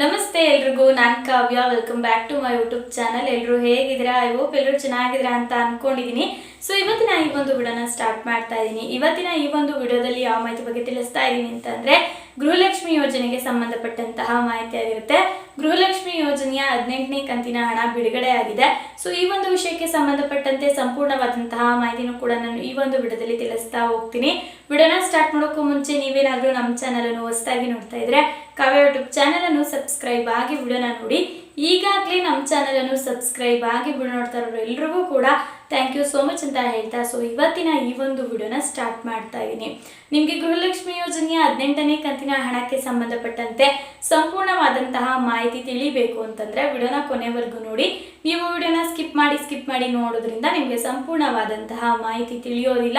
ನಮಸ್ತೆ ಎಲ್ರಿಗೂ, ನಾನು Kavya. Welcome back to my YouTube channel ಎಲ್ಲರೂ ಹೇಗಿದ್ದೀರಾ? ಐ ಹೋಪ್ ಎಲ್ಲರೂ ಚೆನ್ನಾಗಿದ್ದೀರಾ ಅಂತ ಅನ್ಕೊಂಡಿದೀನಿ. ಸೊ ಇವತ್ತಿನ ಈ ಒಂದು ವಿಡಿಯೋನ ಸ್ಟಾರ್ಟ್ ಮಾಡ್ತಾ ಇದ್ದೀನಿ ಇವತ್ತಿನ ಈ ಒಂದು ವಿಡಿಯೋದಲ್ಲಿ ಯಾವ ಮಾಹಿತಿ ಬಗ್ಗೆ ತಿಳಿಸ್ತಾ ಇದ್ದೀನಿ ಅಂತಂದ್ರೆ ಗೃಹಲಕ್ಷ್ಮಿ ಯೋಜನೆಗೆ ಸಂಬಂಧಪಟ್ಟಂತಹ ಮಾಹಿತಿ ಆಗಿರುತ್ತೆ. ಗೃಹಲಕ್ಷ್ಮಿ ಯೋಜನೆಯ ಹದಿನೆಂಟನೇ ಕಂತಿನ ಹಣ ಬಿಡುಗಡೆ ಆಗಿದೆ ಸೊ ಈ ಒಂದು ವಿಷಯಕ್ಕೆ ಸಂಬಂಧಪಟ್ಟಂತೆ ಸಂಪೂರ್ಣವಾದಂತಹ ಮಾಹಿತಿನೂ ಕೂಡ ನಾನು ಈ ಒಂದು ವಿಡಿಯೋದಲ್ಲಿ ತಿಳಿಸ್ತಾ ಹೋಗ್ತೀನಿ. ವಿಡಿಯೋನ ಸ್ಟಾರ್ಟ್ ಮಾಡೋಕ್ಕೂ ಮುಂಚೆ ನೀವೇನಾದರೂ ನಮ್ಮ ಚಾನಲ್ ಅನ್ನು ಹೊಸದಾಗಿ ನೋಡ್ತಾ ಇದ್ರೆ ಕಾವ್ಯ ಯೂಟ್ಯೂಬ್ ಚಾನಲ್ ಅನ್ನು ಸಬ್ಸ್ಕ್ರೈಬ್ ಆಗಿ ವಿಡಿಯೋನ ನೋಡಿ. ಈಗಾಗಲೇ ನಮ್ಮ ಚಾನಲ್ ಅನ್ನು ಸಬ್ಸ್ಕ್ರೈಬ್ ಆಗಿ ವಿಡಿಯೋ ನೋಡ್ತಾ ಇರೋರು ಎಲ್ರಿಗೂ ಕೂಡ ಥ್ಯಾಂಕ್ ಯು ಸೋ ಮಚ್ ಅಂತ ಹೇಳ್ತಾ ಸೊ ಇವತ್ತಿನ ಈ ಒಂದು ವಿಡಿಯೋನ ಸ್ಟಾರ್ಟ್ ಮಾಡ್ತಾ ಇದ್ದೀನಿ ನಿಮಗೆ ಗೃಹಲಕ್ಷ್ಮಿ ಯೋಜನೆಯ ಹದಿನೆಂಟನೇ ಕಂತಿನ ಹಣಕ್ಕೆ ಸಂಬಂಧಪಟ್ಟಂತೆ ಸಂಪೂರ್ಣವಾದಂತಹ ಮಾಹಿತಿ ತಿಳಿಬೇಕು ಅಂತಂದ್ರೆ ವಿಡಿಯೋನ ಕೊನೆವರೆಗೂ ನೋಡಿ. ನೀವು ವಿಡಿಯೋನ ಸ್ಕಿಪ್ ಮಾಡಿ ಸ್ಕಿಪ್ ಮಾಡಿ ನೋಡೋದ್ರಿಂದ ನಿಮಗೆ ಸಂಪೂರ್ಣವಾದಂತಹ ಮಾಹಿತಿ ತಿಳಿಯೋದಿಲ್ಲ.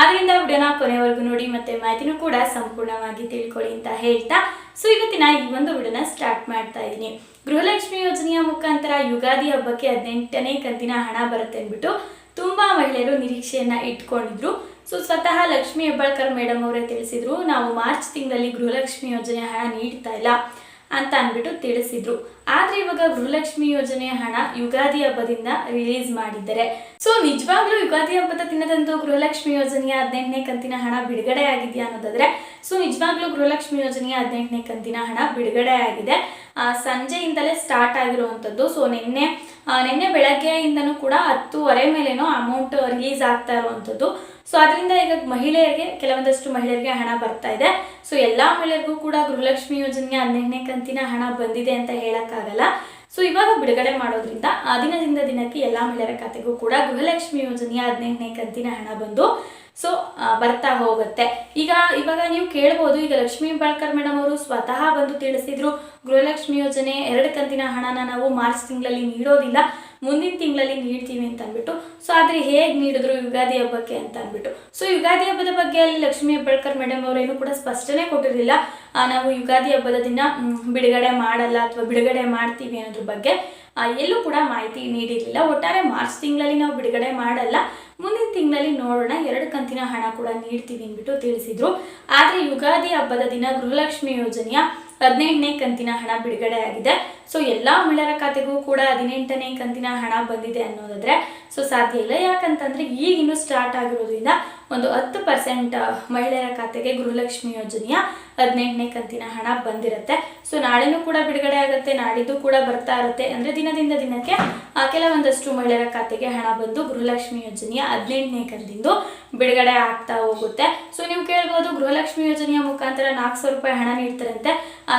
ಆದ್ದರಿಂದ ವಿಡಿಯೋನ ಕೊನೆವರೆಗೂ ನೋಡಿ ಮತ್ತೆ ಮಾಹಿತಿನೂ ಕೂಡ ಸಂಪೂರ್ಣವಾಗಿ ತಿಳ್ಕೊಳ್ಳಿ ಅಂತ ಹೇಳ್ತಾ ಸೊ ಇವತ್ತಿನ ಈ ಒಂದು ವಿಡಿಯೋನ ಸ್ಟಾರ್ಟ್ ಮಾಡ್ತಾ ಇದ್ದೀನಿ ಗೃಹಲಕ್ಷ್ಮಿ ಯೋಜನೆಯ ಮುಖಾಂತರ ಯುಗಾದಿ ಹಬ್ಬಕ್ಕೆ ಹದಿನೆಂಟನೇ ಕಂತಿನ ಹಣ ಬರುತ್ತೆ ಅಂದ್ಬಿಟ್ಟು ತುಂಬಾ ಮಹಿಳೆಯರು ನಿರೀಕ್ಷೆಯನ್ನ ಇಟ್ಕೊಂಡಿದ್ರು. ಸೊ ಸ್ವತಃ ಲಕ್ಷ್ಮಿ ಹೆಬ್ಬಾಳ್ಕರ್ ಮೇಡಮ್ ಅವರೇ ತಿಳಿಸಿದ್ರು, ನಾವು ಮಾರ್ಚ್ ತಿಂಗಳಲ್ಲಿ ಗೃಹಲಕ್ಷ್ಮಿ ಯೋಜನೆ ಹಣ ನೀಡ್ತಾ ಇಲ್ಲ ಅಂತ ಅಂದ್ಬಿಟ್ಟು ತಿಳಿಸಿದ್ರು. ಆದ್ರೆ ಇವಾಗ ಗೃಹಲಕ್ಷ್ಮಿ ಯೋಜನೆಯ ಹಣ ಯುಗಾದಿ ಹಬ್ಬದಿಂದ ರಿಲೀಸ್ ಮಾಡಿದ್ದಾರೆ. ಸೊ ನಿಜವಾಗ್ಲೂ ಯುಗಾದಿ ಹಬ್ಬದ ದಿನದಂದು ಗೃಹಲಕ್ಷ್ಮಿ ಯೋಜನೆಯ ಹದಿನೆಂಟನೇ ಕಂತಿನ ಹಣ ಬಿಡುಗಡೆ ಆಗಿದೆಯಾ ಅನ್ನೋದಾದ್ರೆ ಸೊ ನಿಜವಾಗ್ಲೂ ಗೃಹಲಕ್ಷ್ಮಿ ಯೋಜನೆಯ ಹದಿನೆಂಟನೇ ಕಂತಿನ ಹಣ ಬಿಡುಗಡೆ ಆಗಿದೆ ಸಂಜೆಯಿಂದಲೇ ಸ್ಟಾರ್ಟ್ ಆಗಿರುವಂಥದ್ದು. ಸೊ ನಿನ್ನೆ ನಿನ್ನೆ ಬೆಳಗ್ಗೆಯಿಂದನೂ ಕೂಡ ಹತ್ತೂವರೆ ಮೇಲೇನೋ ಅಮೌಂಟ್ ರಿಲೀಸ್ ಆಗ್ತಾ ಇರುವಂಥದ್ದು. ಸೊ ಅದರಿಂದ ಈಗ ಮಹಿಳೆಯರಿಗೆ, ಕೆಲವೊಂದಷ್ಟು ಮಹಿಳೆಯರಿಗೆ ಹಣ ಬರ್ತಾ ಇದೆ. ಸೊ ಎಲ್ಲ ಮಹಿಳೆಯರಿಗೂ ಕೂಡ ಗೃಹಲಕ್ಷ್ಮಿ ಯೋಜನೆಯ ಹದಿನೆಂಟನೇ ಕಂತಿನ ಹಣ ಬಂದಿದೆ ಅಂತ ಹೇಳಕ್ಕಾಗಲ್ಲ. ಸೊ ಇವಾಗ ಬಿಡುಗಡೆ ಮಾಡೋದ್ರಿಂದ ಆ ದಿನದಿಂದ ದಿನಕ್ಕೆ ಎಲ್ಲಾ ಮಹಿಳೆಯರ ಖಾತೆಗೂ ಕೂಡ ಗೃಹಲಕ್ಷ್ಮಿ ಯೋಜನೆಯ ಹದಿನೆಂಟನೇ ಕಂತಿನ ಹಣ ಬಂದು ಸೊ ಬರ್ತಾ ಹೋಗುತ್ತೆ. ಈಗ ಇವಾಗ ನೀವು ಕೇಳ್ಬೋದು, ಈಗ ಲಕ್ಷ್ಮೀ ಬಾಳ್ಕರ್ ಮೇಡಮ್ ಅವರು ಸ್ವತಃ ಬಂದು ತಿಳಿಸಿದ್ರು, ಗೃಹಲಕ್ಷ್ಮಿ ಯೋಜನೆ ಎರಡು ಕಂತಿನ ಹಣನ ನಾವು ಮಾರ್ಚ್ ತಿಂಗಳಲ್ಲಿ ನೀಡೋದಿಲ್ಲ, ಮುಂದಿನ ತಿಂಗಳಲ್ಲಿ ನೀಡ್ತೀವಿ ಅಂತ ಅಂದ್ಬಿಟ್ಟು ಸೊ ಆದರೆ ಹೇಗೆ ನೀಡಿದ್ರು ಯುಗಾದಿ ಹಬ್ಬಕ್ಕೆ ಅಂತ ಅಂದ್ಬಿಟ್ಟು. ಸೊ ಯುಗಾದಿ ಹಬ್ಬದ ಬಗ್ಗೆ ಅಲ್ಲಿ ಲಕ್ಷ್ಮೀ ಹೆಬ್ಬಾಳ್ಕರ್ ಮೇಡಮ್ ಅವರೇನು ಕೂಡ ಸ್ಪಷ್ಟನೆ ಕೊಟ್ಟಿರಲಿಲ್ಲ. ನಾವು ಯುಗಾದಿ ಹಬ್ಬದ ದಿನ ಬಿಡುಗಡೆ ಮಾಡಲ್ಲ ಅಥವಾ ಬಿಡುಗಡೆ ಮಾಡ್ತೀವಿ ಅನ್ನೋದ್ರ ಬಗ್ಗೆ ಎಲ್ಲೂ ಕೂಡ ಮಾಹಿತಿ ನೀಡಿರಲಿಲ್ಲ. ಒಟ್ಟಾರೆ ಮಾರ್ಚ್ ತಿಂಗಳಲ್ಲಿ ನಾವು ಬಿಡುಗಡೆ ಮಾಡಲ್ಲ. ಮುಂದಿನ ತಿಂಗಳಲ್ಲಿ ನೋಡೋಣ. ಎರಡು ಕಂತಿನ ಹಣ ಕೂಡ ನೀಡ್ತೀವಿ ಅಂದ್ಬಿಟ್ಟು ತಿಳಿಸಿದ್ರು. ಆದರೆ ಯುಗಾದಿ ಹಬ್ಬದ ದಿನ ಗೃಹಲಕ್ಷ್ಮಿ ಯೋಜನೆಯ ಹದಿನೆಂಟನೇ ಕಂತಿನ ಹಣ ಬಿಡುಗಡೆ ಆಗಿದೆ. ಸೊ ಎಲ್ಲಾ ಮಹಿಳೆಯರ ಖಾತೆಗೂ ಕೂಡ ಹದಿನೆಂಟನೇ ಕಂತಿನ ಹಣ ಬಂದಿದೆ ಅನ್ನೋದಾದ್ರೆ ಸೊ ಸಾಧ್ಯ ಇಲ್ಲ. ಯಾಕಂತಂದ್ರೆ ಈಗಿನ್ನೂ ಸ್ಟಾರ್ಟ್ ಆಗಿರೋದ್ರಿಂದ ಒಂದು ಹತ್ತು ಪರ್ಸೆಂಟ್ ಮಹಿಳೆಯರ ಖಾತೆಗೆ ಗೃಹಲಕ್ಷ್ಮಿ ಯೋಜನೆಯ ಹದಿನೆಂಟನೇ ಕಂತಿನ ಹಣ ಬಂದಿರುತ್ತೆ. ಸೊ ನಾಳೆನೂ ಕೂಡ ಬಿಡುಗಡೆ ಆಗುತ್ತೆ ನಾಡಿದ್ದು ಕೂಡ ಬರ್ತಾ ಇರುತ್ತೆ. ಅಂದ್ರೆ ದಿನದಿಂದ ದಿನಕ್ಕೆ ಆ, ಕೆಲವೊಂದಷ್ಟು ಮಹಿಳೆಯರ ಖಾತೆಗೆ ಹಣ ಬಂದು ಗೃಹಲಕ್ಷ್ಮಿ ಯೋಜನೆಯ ಹದಿನೆಂಟನೇ ಕಂತಿಂದು ಬಿಡುಗಡೆ ಆಗ್ತಾ ಹೋಗುತ್ತೆ. ಸೊ ನೀವು ಕೇಳ್ಬೋದು ಗೃಹಲಕ್ಷ್ಮಿ ಯೋಜನೆಯ ಮುಖಾಂತರ ನಾಲ್ಕು ಸಾವಿರ ರೂಪಾಯಿ ಹಣ ನೀಡ್ತಾರಂತೆ.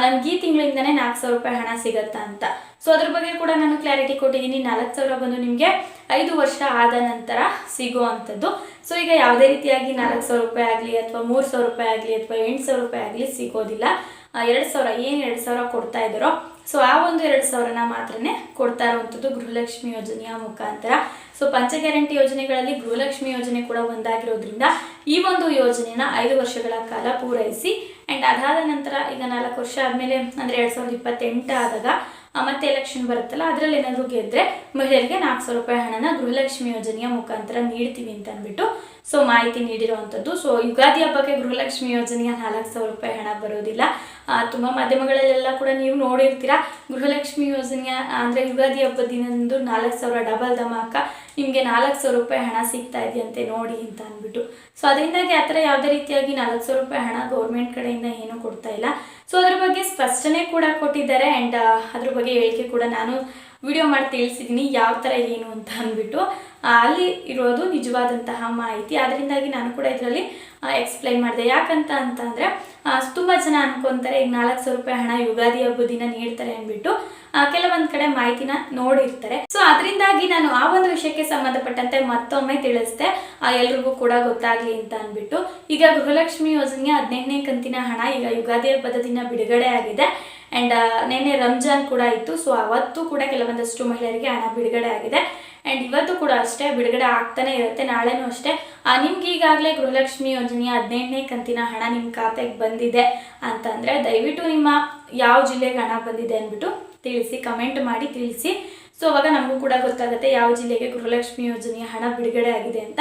ನಮ್ಗೆ ಈ ತಿಂಗಳಿಂದನೇ ನಾಲ್ಕು ಸಾವಿರ ರೂಪಾಯಿ ಹಣ ಸಿಗತ್ತಾ ಅಂತ. ಸೊ ಅದ್ರ ಬಗ್ಗೆ ಕೂಡ ನಾನು ಕ್ಲಾರಿಟಿ ಕೊಟ್ಟಿದ್ದೀನಿ. ನಾಲ್ಕು ಸಾವಿರ ಬಂದು ನಿಮಗೆ ಐದು ವರ್ಷ ಆದ ನಂತರ ಸಿಗುವಂಥದ್ದು ಸೊ ಈಗ ಯಾವುದೇ ರೀತಿಯಾಗಿ ನಾಲ್ಕು ಸಾವಿರ ರೂಪಾಯಿ ಆಗಲಿ ಅಥವಾ ಮೂರು ಸಾವಿರ ರೂಪಾಯಿ ಆಗಲಿ ಅಥವಾ ಎಂಟು ಸಾವಿರ ರೂಪಾಯಿ ಆಗಲಿ ಸಿಗೋದಿಲ್ಲ. ಎರಡು ಸಾವಿರ, ಏನು ಎರಡು ಸಾವಿರ ಕೊಡ್ತಾ ಇದ್ದಾರೋ ಸೊ ಆ ಒಂದು ಎರಡು ಸಾವಿರನ ಮಾತ್ರನೇ ಕೊಡ್ತಾ ಇರುವಂಥದ್ದು ಗೃಹಲಕ್ಷ್ಮಿ ಯೋಜನೆಯ ಮುಖಾಂತರ. ಸೊ ಪಂಚ ಗ್ಯಾರಂಟಿ ಯೋಜನೆಗಳಲ್ಲಿ ಗೃಹಲಕ್ಷ್ಮಿ ಯೋಜನೆ ಕೂಡ ಒಂದಾಗಿರೋದ್ರಿಂದ ಈ ಒಂದು ಯೋಜನೆನ ಐದು ವರ್ಷಗಳ ಕಾಲ ಪೂರೈಸಿ ಆ್ಯಂಡ್ ಅದಾದ ನಂತರ ಈಗ ನಾಲ್ಕು ವರ್ಷ ಆದಮೇಲೆ ಅಂದರೆ ಎರಡು ಸಾವಿರದ ಇಪ್ಪತ್ತೆಂಟು ಆದಾಗ ಮತ್ತೆ ಎಲೆಕ್ಷನ್ ಬರುತ್ತಲ್ಲ, ಅದರಲ್ಲಿ ಏನಾದರೂ ಗೆದ್ದರೆ ಮಹಿಳೆಯರಿಗೆ ನಾಲ್ಕು ಸಾವಿರ ರೂಪಾಯಿ ಹಣನ ಗೃಹಲಕ್ಷ್ಮಿ ಯೋಜನೆಯ ಮುಖಾಂತರ ನೀಡ್ತೀವಿ ಅಂತ ಅಂದ್ಬಿಟ್ಟು ಸೊ ಮಾಹಿತಿ ನೀಡಿರುವಂಥದ್ದು ಸೊ ಯುಗಾದಿ ಹಬ್ಬಕ್ಕೆ ಗೃಹಲಕ್ಷ್ಮಿ ಯೋಜನೆಯ ನಾಲ್ಕು ಸಾವಿರ ರೂಪಾಯಿ ಹಣ ಬರೋದಿಲ್ಲ. ತುಂಬ ಮಾಧ್ಯಮಗಳಲ್ಲೆಲ್ಲ ಕೂಡ ನೀವು ನೋಡಿರ್ತೀರಾ, ಗೃಹಲಕ್ಷ್ಮಿ ಯೋಜನೆಯ, ಅಂದರೆ ಯುಗಾದಿ ಹಬ್ಬದ ದಿನದಂದು ನಾಲ್ಕು ಸಾವಿರ ಡಬಲ್ ಧಮಾಕ ನಿಮಗೆ ನಾಲ್ಕು ಸಾವಿರ ರೂಪಾಯಿ ಹಣ ಸಿಗ್ತಾ ಇದೆಯಂತೆ ನೋಡಿ ಅಂತ ಅಂದ್ಬಿಟ್ಟು. ಸೊ ಅದರಿಂದಾಗಿ ಆ ಥರ ಯಾವುದೇ ರೀತಿಯಾಗಿ ನಾಲ್ಕು ಸಾವಿರ ರೂಪಾಯಿ ಹಣ ಗೌರ್ಮೆಂಟ್ ಕಡೆಯಿಂದ ಏನೂ ಕೊಡ್ತಾ ಇಲ್ಲ. ಸೊ ಅದ್ರ ಬಗ್ಗೆ ಸ್ಪಷ್ಟನೆ ಕೂಡ ಕೊಟ್ಟಿದ್ದಾರೆ ಆ್ಯಂಡ್ ಅದ್ರ ಬಗ್ಗೆ ಹೇಳಿಕೆ ಕೂಡ ನಾನು ವಿಡಿಯೋ ಮಾಡಿ ತಿಳಿಸಿದ್ದೀನಿ ಯಾವ ಥರ ಏನು ಅಂತ ಅಂದ್ಬಿಟ್ಟು. ಅಲ್ಲಿ ಇರೋದು ನಿಜವಾದಂತಹ ಮಾಹಿತಿ. ಅದರಿಂದಾಗಿ ನಾನು ಕೂಡ ಇದರಲ್ಲಿ ಎಕ್ಸ್ಪ್ಲೈನ್ ಮಾಡಿದೆ. ಯಾಕಂತ ಅಂತಂದರೆ ತುಂಬ ಜನ ಅನ್ಕೊಂತಾರೆ, ಈಗ ನಾಲ್ಕು ಸಾವಿರ ರೂಪಾಯಿ ಹಣ ಯುಗಾದಿ ಹಬ್ಬದ ದಿನ ನೀಡ್ತಾರೆ ಅಂದ್ಬಿಟ್ಟು ಕೆಲವೊಂದು ಕಡೆ ಮಾಹಿತಿನ ನೋಡಿರ್ತಾರೆ. ಸೊ ಅದರಿಂದಾಗಿ ನಾನು ಆ ಒಂದು ವಿಷಯಕ್ಕೆ ಸಂಬಂಧಪಟ್ಟಂತೆ ಮತ್ತೊಮ್ಮೆ ತಿಳಿಸ್ದೆ. ಎಲ್ರಿಗೂ ಕೂಡ ಗೊತ್ತಾಗ್ಲಿ ಅಂತ ಅಂದ್ಬಿಟ್ಟು. ಈಗ ಗೃಹಲಕ್ಷ್ಮಿ ಯೋಜನೆಯ ಹದಿನೆಂಟನೇ ಕಂತಿನ ಹಣ, ಈಗ ಯುಗಾದಿ ಹಬ್ಬದ ದಿನ ಬಿಡುಗಡೆ ಆಗಿದೆ. ಆ್ಯಂಡ್ ನಿನ್ನೆ ರಂಜಾನ್ ಕೂಡ ಇತ್ತು. ಸೊ ಅವತ್ತು ಕೂಡ ಕೆಲವೊಂದಷ್ಟು ಮಹಿಳೆಯರಿಗೆ ಹಣ ಬಿಡುಗಡೆ ಆಗಿದೆ. ಆ್ಯಂಡ್ ಇವತ್ತು ಕೂಡ ಅಷ್ಟೇ, ಬಿಡುಗಡೆ ಆಗ್ತಾನೆ ಇರುತ್ತೆ, ನಾಳೆನೂ ಅಷ್ಟೇ. ನಿಮ್ಗೆ ಈಗಾಗಲೇ ಗೃಹಲಕ್ಷ್ಮಿ ಯೋಜನೆಯ ಹದಿನೆಂಟನೇ ಕಂತಿನ ಹಣ ನಿಮ್ಮ ಖಾತೆಗೆ ಬಂದಿದೆ ಅಂತಂದರೆ ದಯವಿಟ್ಟು ನಿಮ್ಮ ಯಾವ ಜಿಲ್ಲೆಗೆ ಹಣ ಬಂದಿದೆ ಅಂದ್ಬಿಟ್ಟು ತಿಳಿಸಿ, ಕಮೆಂಟ್ ಮಾಡಿ ತಿಳಿಸಿ. ಸೊ ಅವಾಗ ನಮಗೂ ಕೂಡ ಗೊತ್ತಾಗುತ್ತೆ ಯಾವ ಜಿಲ್ಲೆಗೆ ಗೃಹಲಕ್ಷ್ಮಿ ಯೋಜನೆಯ ಹಣ ಬಿಡುಗಡೆ ಆಗಿದೆ ಅಂತ.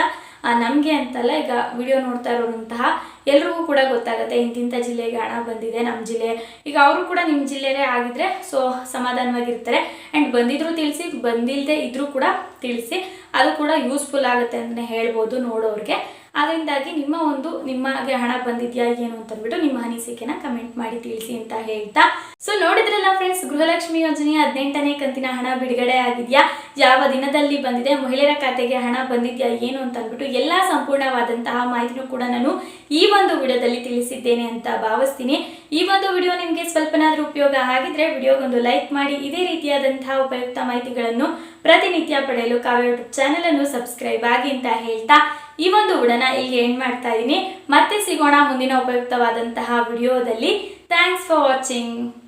ನಮಗೆ ಅಂತಲ್ಲ ಈಗ ವಿಡಿಯೋ ನೋಡ್ತಾ ಇರೋಂತಹ ಎಲ್ರಿಗೂ ಕೂಡ ಗೊತ್ತಾಗುತ್ತೆ ಇಂತಿಂಥ ಜಿಲ್ಲೆಗೆ ಹಣ ಬಂದಿದೆ ನಮ್ಮ ಜಿಲ್ಲೆ. ಈಗ ಅವರು ಕೂಡ ನಿಮ್ಮ ಜಿಲ್ಲೆನೇ ಆಗಿದ್ರೆ ಸೊ ಸಮಾಧಾನವಾಗಿರ್ತಾರೆ. ಆ್ಯಂಡ್ ಬಂದಿದ್ರು ತಿಳಿಸಿ ಬಂದಿಲ್ಲದೆ ಇದ್ರೂ ಕೂಡ ತಿಳಿಸಿ, ಅದು ಕೂಡ ಯೂಸ್ಫುಲ್ ಆಗುತ್ತೆ ಅಂತ ಹೇಳ್ಬೋದು ನೋಡೋರಿಗೆ. ಅದರಿಂದಾಗಿ ನಿಮ್ಮ ಒಂದು ನಿಮಗೆ ಹಣ ಬಂದಿದೆಯಾ ಏನು ಅಂತ ಅಂದ್ಬಿಟ್ಟು ನಿಮ್ಮ ಅನಿಸಿಕೆನ ಕಮೆಂಟ್ ಮಾಡಿ ತಿಳಿಸಿ ಅಂತ ಹೇಳ್ತಾ. ಸೊ ನೋಡಿದ್ರಲ್ಲ ಫ್ರೆಂಡ್ಸ್ ಗೃಹಲಕ್ಷ್ಮಿ ಯೋಜನೆಯ ಹದಿನೆಂಟನೇ ಕಂತಿನ ಹಣ ಬಿಡುಗಡೆ ಆಗಿದೆಯಾ? ಯಾವ ದಿನದಲ್ಲಿ ಬಂದಿದೆ? ಮಹಿಳೆಯರ ಖಾತೆಗೆ ಹಣ ಬಂದಿದೆಯಾ ಏನು ಅಂತ ಅಂದ್ಬಿಟ್ಟು ಎಲ್ಲ ಸಂಪೂರ್ಣವಾದಂತಹ ಮಾಹಿತಿನೂ ಕೂಡ ನಾನು ಈ ಒಂದು ವಿಡಿಯೋದಲ್ಲಿ ತಿಳಿಸಿದ್ದೇನೆ ಅಂತ ಭಾವಿಸ್ತೀನಿ. ಈ ಒಂದು ವಿಡಿಯೋ ನಿಮಗೆ ಸ್ವಲ್ಪನಾದರೂ ಉಪಯೋಗ ಆಗಿದ್ರೆ ವಿಡಿಯೋಗೊಂದು ಲೈಕ್ ಮಾಡಿ. ಇದೇ ರೀತಿಯಾದಂತಹ ಉಪಯುಕ್ತ ಮಾಹಿತಿಗಳನ್ನು ಪ್ರತಿನಿತ್ಯ ಪಡೆಯಲು ಕಾವ್ಯ ಯೂಟ್ಯೂಬ್ ಚಾನೆಲ್ ಅನ್ನು ಸಬ್ಸ್ಕ್ರೈಬ್ ಆಗಿ ಅಂತ ಹೇಳ್ತಾ. ಈ ಒಂದು ಉಡನ ಇಲ್ಲಿ ಎಂಡ್ ಮಾಡ್ತಾ ಇದ್ದೀನಿ ಮತ್ತೆ ಸಿಗೋಣ ಮುಂದಿನ ಉಪಯುಕ್ತವಾದಂತಹ ವಿಡಿಯೋದಲ್ಲಿ. Thanks for watching